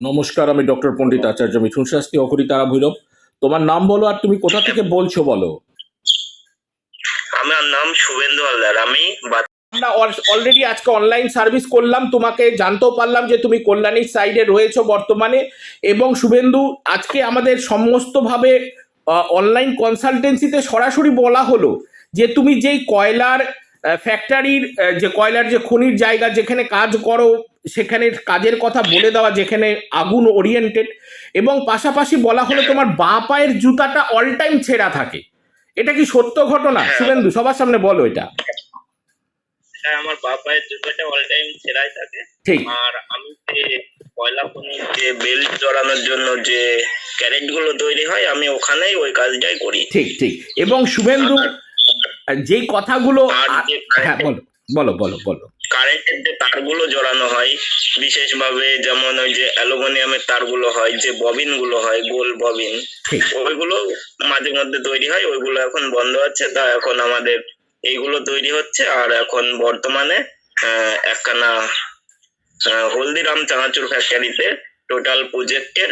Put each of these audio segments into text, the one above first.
নমস্কার আমি ডক্টর পণ্ডিত আচার্য মিঠুন শাস্ত্রী অকরি তারা ভৈরব। তোমার নাম বলো আর তুমি কোথা থেকে বলছো বলো? আমার নাম শুভেন্দু হালদার আমি আমরা অলরেডি আজকে অনলাইন সার্ভিস করলাম তোমাকে জানতেও পারলাম যে তুমি কল্যাণীর সাইডে রয়েছো বর্তমানে এবং শুভেন্দু আজকে আমাদের সমস্তভাবে অনলাইন কনসালটেন্সিতে সরাসরি বলা হলো যে তুমি যেই কয়লার ফ্যাক্টরির যে কয়লার যে খনির জায়গা যেখানে কাজ করো সেখানে কাজের কথা বলে দেওয়া যেখানে আগুন ওরিয়েন্টেড এবং পাশাপাশি বলা হলো তোমার বাঁ পায়ের জুতাটা অল টাইম ছেঁড়া থাকে। এটা কি সত্য ঘটনা? শুভেন্দু সবার সামনে বলো এটা। হ্যাঁ আমার বাপায়ের জুতোটা অল টাইম ছেঁড়াই থাকে। ঠিক। আর আমি যে কয়লা খনির যে বেল্ট জড়ানোর জন্য যে ক্যারেটগুলো তৈরি হয় আমি ওখানেই ওই কাজটাই করি। ঠিক ঠিক। এবং শুভেন্দু যেই কথাগুলো যে- হ্যাঁ বলো বলো বলো বলো। কারেন্টের যে তারগুলো জড়ানো হয় বিশেষভাবে যেমন ওই যে অ্যালুমিনিয়ামের তারগুলো হয় যে ববিনগুলো হয় গোল ববিন ওইগুলো মাঝে মধ্যে তৈরি হয় ওইগুলো এখন বন্ধ আছে তা এখন আমাদের এইগুলো তৈরি হচ্ছে আর এখন বর্তমানে একখানা হলদিরাম চানাচুর ফ্যাক্টরিতে টোটাল প্রজেক্টের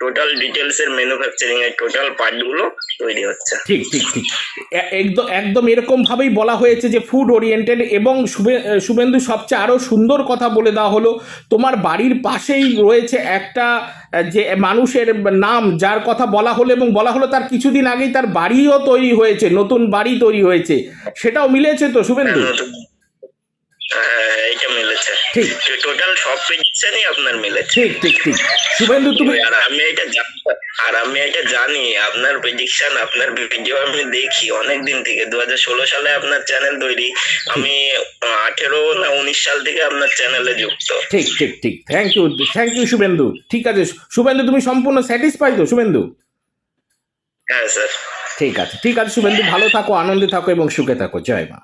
টোটাল ডিটেলস এর ম্যানুফ্যাকচারিং এর টোটাল পার্টগুলো তৈরি হচ্ছে। ঠিক ঠিক ঠিক। একদম একদম এরকম ভাবেই বলা হয়েছে যে ফুড ওরিয়েন্টেড এবং শুভে- শুভেন্দু সবচেয়ে আরও সুন্দর কথা বলে দেওয়া হলো তোমার বাড়ির পাশেই রয়েছে একটা যে মানুষের নাম যার কথা বলা হলো এবং বলা হলো তার কিছুদিন আগেই তার বাড়িও তৈরি হয়েছে নতুন বাড়ি তৈরি হয়েছে। সেটাও মিলেছে তো শুভেন্দু? নতুন- হ্যাঁ মিলেছে। ঠিক। টোটাল সব প্রেডিকশনই আপনার মিলেছে। ঠিক ঠিক ঠিক। শুভেন্দু তুমি আর আমি এটা আর আমি এটা জানি আপনার প্রেডিকশন আপনার ভিডিও আমি দেখি অনেক দিন থেকে। দুহাজার ষোলো সালে আপনার চ্যানেল তৈরি আমি আঠেরো না উনিশ সাল থেকে আপনার চ্যানেলে যুক্ত। ঠিক ঠিক ঠিক। Thank you thank you Suvendu. ঠিক আছে শুভেন্দু তুমি সম্পূর্ণ স্যাটিসফাই তো শুভেন্দু? হ্যাঁ স্যার। ঠিক আছে ঠিক আছে শুভেন্দু। ভালো থাকো আনন্দে থাকো এবং সুখে থাকো। জয় মা।